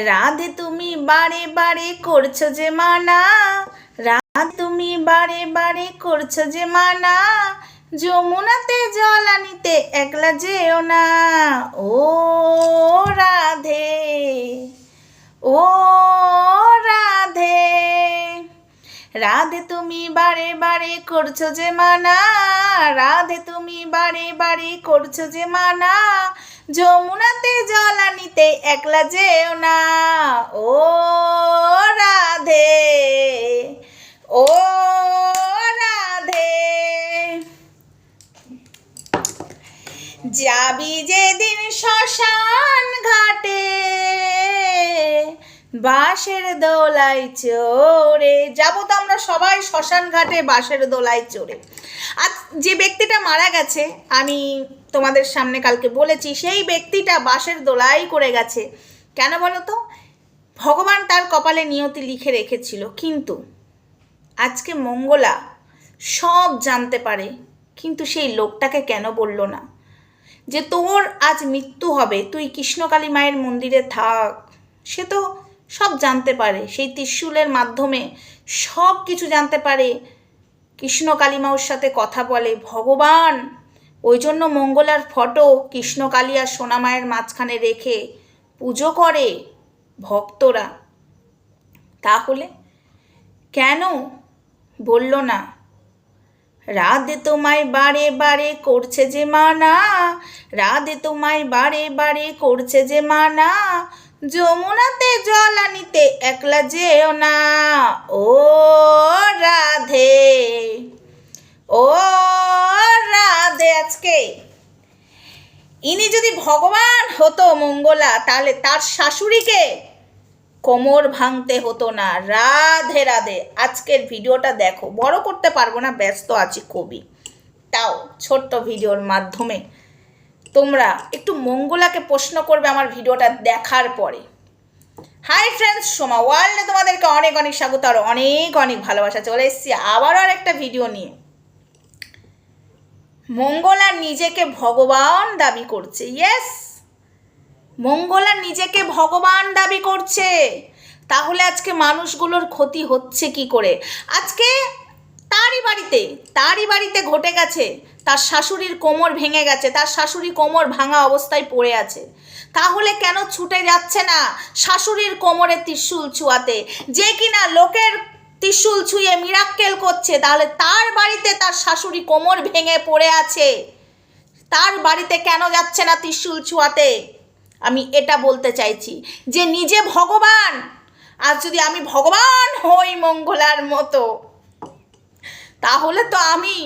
রাধে তুমি বারে বারে করছ যে মানা। রাধে তুমি বারে বারে করছ যে মানা। যমুনাতে জল আনিতে একলা যেও না। ও রাধে ও রাধে। রাধে তুমি বারে বারে করছ যে মানা। রাধে তুমি বারে বারে করছ যে মানা। যমুনাতে জল আনিতে একলা যেও না। ও রাধে ও রাধে। যাবি যেদিন শ্মশান ঘাটে, বাঁশের দোলাই চড়ে। যাব তো আমরা সবাই শ্মশান ঘাটে, বাঁশের দোলাই চড়ে। আর যে ব্যক্তিটা মারা গেছে, আমি তোমাদের সামনে কালকে বলেছি, সেই ব্যক্তিটা বাঁশের দোলাই করে গেছে। কেন বলো তো? ভগবান তার কপালে নিয়তি লিখে রেখেছিল, কিন্তু আজকে মঙ্গলা সব জানতে পারে, কিন্তু সেই লোকটাকে কেন বলল না? যে তোর আজ মৃত্যু হবে, তুই কৃষ্ণকালী মায়ের মন্দিরে থাক, সে তো সব জানতে পারে, সেই ত্রিশূলের মাধ্যমে সব কিছু জানতে পারে। কৃষ্ণ কালীমাওর সাথে কথা বলে, ভগবান ওই জন্য মঙ্গলার ফটো কৃষ্ণ কালী আর সোনা মায়ের মাঝখানে রেখে পুজো করে ভক্তরা। তাহলে কেন বলল না? রাধে তোমায় বারে বারে করছে যে মানা, রাধে তোমায় বারে বারে করছে যে মানা, যমুনাতে জল আনিতে একলা যেও না। ও রাধে। ও রাধে আজকে। ইনি যদি ভগবান হতো মঙ্গলা, তাহলে তার শাশুড়িকে কোমর ভাঙতে হতো না। রাধে রাধে, আজকের ভিডিওটা দেখো। বড় করতে পারব না, ব্যস্ত আছি খুবই। তাও ছোট্ট ভিডিওর মাধ্যমে। তোমরা একটু মঙ্গলাকে প্রশ্ন করবে আমার ভিডিওটা দেখার পরে। হাই ফ্রেন্ডস, সোমা ওয়ার্ল্ডে তোমাদেরকে অনেক অনেক স্বাগত আর অনেক অনেক ভালোবাসা। চলে এসেছি আবারও আর একটা ভিডিও নিয়ে। মঙ্গলা নিজেকে ভগবান দাবি করছে ইয়েস মঙ্গলা নিজেকে ভগবান দাবি করছে। তাহলে আজকে মানুষগুলোর ক্ষতি হচ্ছে কি করে? আজকে তারই বাড়িতে তারই বাড়িতে ঘটে গেছে, তার শাশুড়ির কোমর ভেঙে গেছে, তার শাশুড়ি কোমর ভাঙা অবস্থায় পড়ে আছে। তাহলে কেন ছুটে যাচ্ছে না শাশুড়ির কোমরে ত্রিশূল ছুয়াতে? যে কিনা লোকের ত্রিশূল ছুঁয়ে মিরাক্কেল করছে। তাহলে তার বাড়িতে তার শাশুড়ি কোমর ভেঙে পড়ে আছে। তার বাড়িতে কেন যাচ্ছে না ত্রিশূল ছুঁয়াতে? আমি এটা বলতে চাইছি যে নিজে ভগবান, আর যদি আমি ভগবান হই মঙ্গলার মতো, তাহলে তো আমি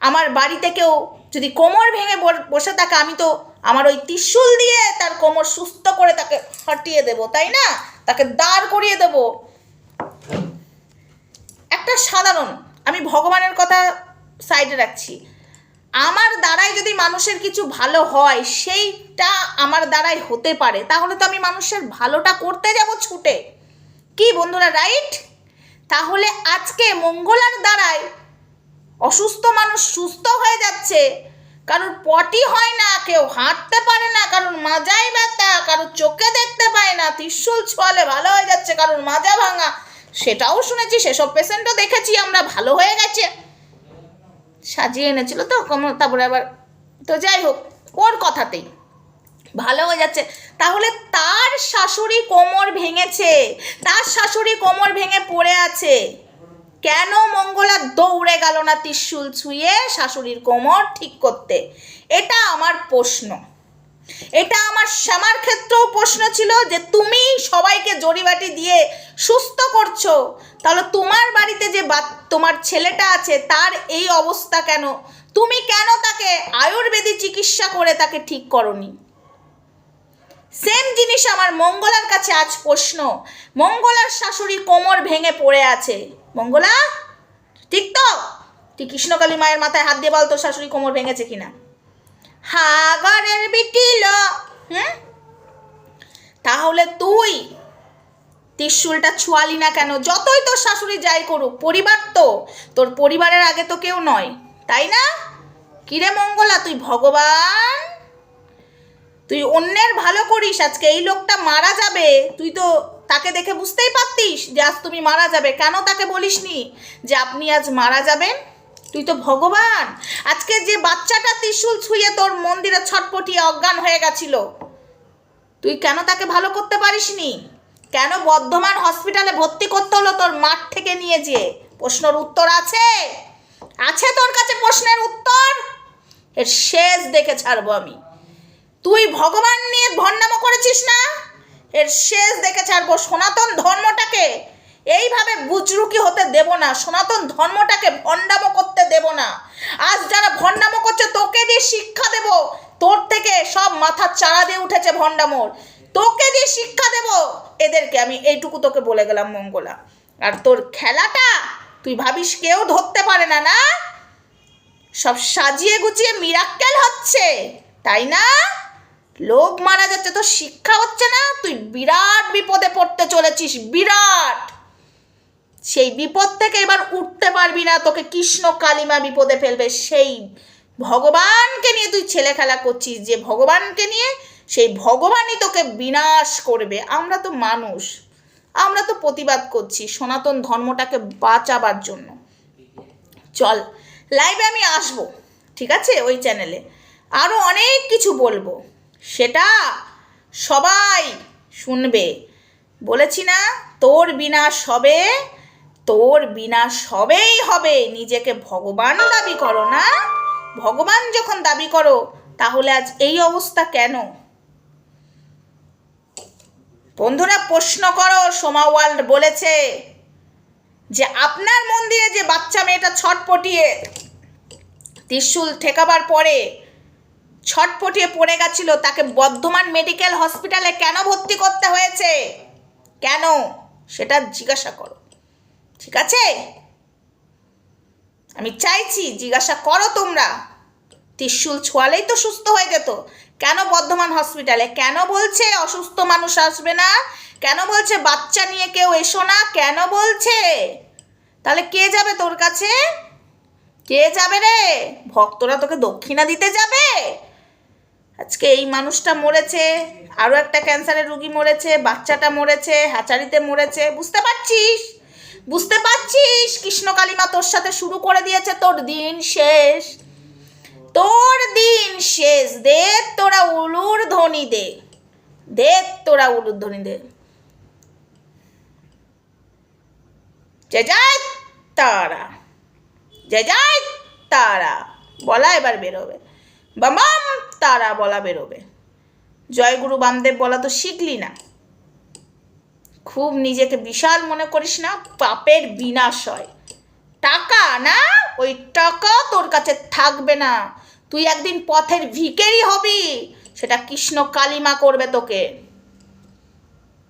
আমার বাড়িতে কেউ যদি কোমর ভেঙে বসে থাকে, আমি তো আমার ওই ত্রিশূল দিয়ে তার কোমর সুস্থ করে তাকে হটিয়ে দেব, তাই না? তাকে দাঁড় করিয়ে দেব। একটা সাধারণ। আমি ভগবানের কথা সাইডে রাখছি। আমার দ্বারাই যদি মানুষের কিছু ভালো হয়, সেইটা আমার দ্বারাই হতে পারে। তাহলে তো আমি মানুষের ভালোটা করতে যাব ছুটে। কি বন্ধুরা রাইট তাহলে আজকে মঙ্গলার দ্বারাই অসুস্থ মানুষ সুস্থ হয়ে যাচ্ছে। কারোর পটি হয় না, কেউ হাঁটতে পারে না, কারোর মাজায় ব্যথা, কারোর চোখে দেখতে পায় না, ত্রিশুল ছোয়ালে ভালো হয়ে যাচ্ছে, কারোর মাজা ভাঙা। সেটাও শুনেছি, সেসব পেশেন্টও দেখেছি, আমরা ভালো হয়ে গেছে। সাজিয়ে এনেছিল তো তারপরে আবার, তো যাই হোক, ওর কথাতেই। ভালো হয়ে যাচ্ছে। তাহলে তার শাশুড়ি কোমর ভেঙেছে, তার শাশুড়ি কোমর ভেঙে পড়ে আছে। কেন মঙ্গলা দৌড়ে গেল না ত্রিশূল ছুঁয়ে শাশুড়ির কোমর ঠিক করতে? এটা আমার প্রশ্ন। এটা আমার শ্যামার ক্ষেত্রেও প্রশ্ন ছিল যে তুমি সবাইকে জড়িবাটি দিয়ে সুস্থ করছ। তাহলে তোমার বাড়িতে যে বা- তোমার ছেলেটা আছে, তার এই অবস্থা কেন? তুমি কেন তাকে আয়ুর্বেদিক চিকিৎসা করে তাকে ঠিক করনি? সেম জিনিস আমার মঙ্গলার কাছে আজ প্রশ্ন। মঙ্গলার শাশুড়ি কোমর ভেঙে পড়ে আছে। মঙ্গলা, ঠিক তো? তুই কৃষ্ণকালী মায়ের মাথায় হাত দিয়ে বল তোর শাশুড়ি কোমর ভেঙেছে কিনা। হাগরের বিটিল হুম? তাহলে তুই ত্রিশুলটা ছুয়ালি না কেন? যতই তোর শাশুড়ি যাই করুক, পরিবার তো, তোর পরিবারের আগে তো কেউ নয়, তাই না? কিরে মঙ্গলা, তুই ভগবান? তুই অন্যের ভালো করিস, আজকে এই লোকটা মারা যাবে। তুই তো তাকে দেখে বুঝতেই পারতিস যে আজ তুমি মারা যাবে। কেন তাকে বলিসনি যে আপনি আজ মারা যাবেন? তুই তো ভগবান। আজকে যে বাচ্চাটা ত্রিশুল মন্দিরে ছটপটিয়ে অজ্ঞান হয়ে গেছিল। তুই কেন তাকে ভালো করতে পারিসনি? কেন বর্ধমান হসপিটালে ভর্তি করতে হলো তোর মাঠ থেকে নিয়ে যেয়ে? প্রশ্নের উত্তর আছে? আছে তোর কাছে প্রশ্নের উত্তর? এর শেষ দেখে ছাড়বো আমি। তুই ভগবান নিয়ে ভণ্ডামো করেছিস না? এর শেষ দেখে ছাড়বো সনাতন ধর্মটাকে। এইভাবে বুজরুকি হতে দেব না, সনাতন ধর্মটাকে ভণ্ডামো করতে দেব না। আজ যারা ভণ্ডামো করছে, তোকে দিয়ে শিক্ষা দেব। তোর থেকে সব মাথা চাড়া দিয়ে উঠেছে ভণ্ডামোর। তোকে দিয়ে শিক্ষা দেব। এদেরকে আমি এইটুকু তোকে বলে গেলাম, মঙ্গলা। আর তোর খেলাটা তুই ভাবিস কেউ ধরতে পারে না না? সব সাজিয়ে গুছিয়ে মিরাক্কেল হচ্ছে, তাই না? লোক মারা যাচ্ছে তো শিক্ষা হচ্ছে না? তুই বিরাট বিপদে পড়তে চলেছিস, বিরাট। সেই বিপদ থেকে এবার উঠতে পারবি না। তোকে কৃষ্ণ কালিমা বিপদে ফেলবে। সেই ভগবানকে নিয়ে তুই ছেলে খেলা করছিস। যে ভগবানকে নিয়ে সেই ভগবানই তোকে বিনাশ করবে। আমরা তো মানুষ। আমরা তো প্রতিবাদ করছি সনাতন ধর্মটাকে বাঁচাবার জন্য। চল লাইভে আমি আসব, ঠিক আছে? ওই চ্যানেলে আরও অনেক কিছু বলব। সেটা সবাই শুনবে। বলেছি না, তোর বিনাশ হবে। তোর বিনাশ হবেই হবে। নিজেকে ভগবান দাবি করো না। ভগবান যখন দাবি করো, তাহলে আজ এই অবস্থা কেন? বন্ধুরা, প্রশ্ন করো, সোমা ওয়ার্ল্ড বলেছে যে, আপনার মন্দিরে যে বাচ্চা মেয়েটা ছটপটিয়ে ত্রিশুল ঠেকাবার পরে ছটপটিয়ে পড়ে গেছিল, তাকে বর্ধমান মেডিকেল হসপিটালে কেন ভর্তি করতে হয়েছে? কেন? সেটা জিজ্ঞাসা করো। ঠিক আছে? আমি চাইছি, জিজ্ঞাসা করো তোমরা। ত্রিশুল ছোয়ালেই তো সুস্থ হয়ে যেত কেন বর্ধমান হসপিটালে কেন বলছে অসুস্থ মানুষ আসবে না? কেন বলছে বাচ্চা নিয়ে কেউ এসো না? কেন বলছে? তাহলে কে যাবে তোর কাছে? কে যাবে রে? ভক্তরা তোকে দক্ষিণা দিতে যাবে? আজকে এই মানুষটা মরেছে আরও একটা ক্যান্সারের রুগী মরেছে, বাচ্চাটা মরেছে হ্যাচারিতে মরেছে, বুঝতে পারছিস? বুঝতে পারছিস? কৃষ্ণ কালিমা তোর সাথে শুরু করে দিয়েছে, তোর দিন শেষ। তোর দিন শেষ দে তোরা উলুর ধ্বনি দে। দে তোরা উলুর ধ্বনি দে। জয় জয় তারা। জয় জয় তারা। বলা এবার বেরোবে। বাম তারা বলা বেরোবে। জয়গুরু বামদেব বলা তো শিখলি না। খুব নিজেকে বিশাল মনে করিস না, পাপের বিনাশ হয় টাকা না, ওই টাকা তোর কাছে থাকবে না। তুই একদিন পথের ভিকেরই হবি, সেটা কৃষ্ণ কালিমা করবে তোকে।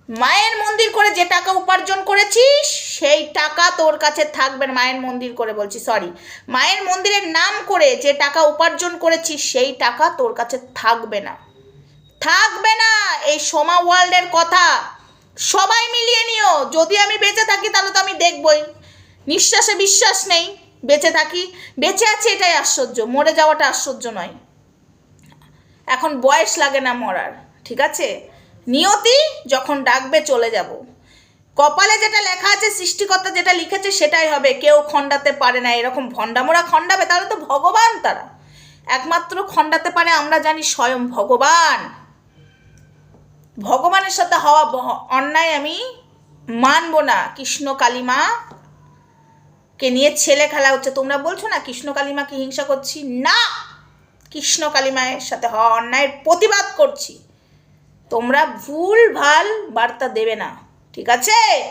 মায়ের মন্দির করে যে টাকা উপার্জন করেছিস, সেই টাকা তোর কাছে থাকবে না। মায়ের মন্দির করে বলছি সরি মায়ের মন্দিরের নাম করে যে টাকা উপার্জন করেছিস, সেই টাকা তোর কাছে থাকবে না। থাকবে না, এই সোমা ওয়ার্ল্ডের কথা। সবাই মিলিয়ে নিও। যদি আমি বেঁচে থাকি, তাহলে তো আমি দেখবই। নিঃশ্বাসে বিশ্বাস নেই, বেঁচে থাকি। বেঁচে আছি, এটাই আশ্চর্য। মরে যাওয়াটা আশ্চর্য নয়। এখন বয়স লাগে না মরার, ঠিক আছে? নিয়তি যখন ডাকবে, চলে যাব। কপালে যেটা লেখা আছে, সৃষ্টিকর্তা যেটা লিখেছে, সেটাই হবে। কেউ খণ্ডাতে পারে না। এরকম ভণ্ডামোরা খণ্ডাবে, তাহলে তো ভগবান তারা। একমাত্র খণ্ডাতে পারে, আমরা জানি স্বয়ং ভগবান। ভগবানের সাথে হওয়া অন্যায় আমি মানব না। কৃষ্ণ কালিমা কে নিয়ে ছেলে খেলা হচ্ছে। তোমরা বলছো না, কৃষ্ণ কালিমাকে হিংসা করছি? না! কৃষ্ণ কালিমায়ের সাথে হওয়া অন্যায়ের প্রতিবাদ করছি। তোমরা ভুল, ভালো বার্তা দেবে না। ঠিক আছে?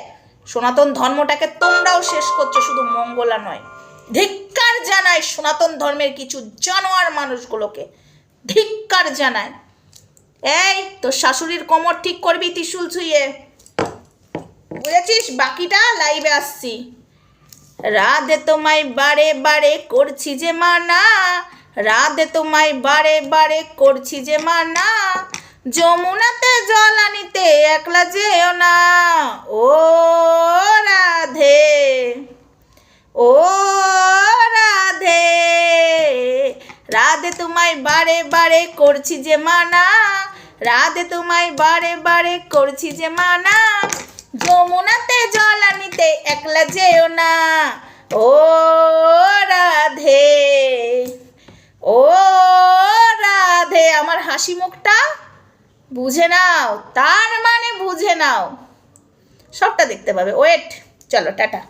সনাতন ধর্মটাকে তোমরাও শেষ করছ, শুধু মঙ্গলা নয়। ধিক্কার জানায় সনাতন ধর্মের কিছু জানোয়ার মানুষগুলোকে। ধিক্কার জানায়। এই, তোর শাশুড়ির কোমর ঠিক করবি ত্রিশুল ছুঁয়ে। বুঝেছিস? বাকিটা লাইভে আসছি। রাধে তোমায় বারে বারে করছি যে মানা। রাধে তোমায় বারে বারে করছি যে মানা। যমুনাতে জল আনিতে একলা যেও না। ও রাধে। ও রাধে। রাধে তোমায় বারে বারে করছি যে মানা। রাধে তোমায় বারে বারে করছি যে মানা। যমুনাতে জল আনিতে একলা যেও না। ও রাধে। ও রাধে। আমার হাসি মুখটা বুঝে নাও। তার মানে বুঝে নাও। সবটা দেখতে পাবে। ওয়েট। চলো, টাটা।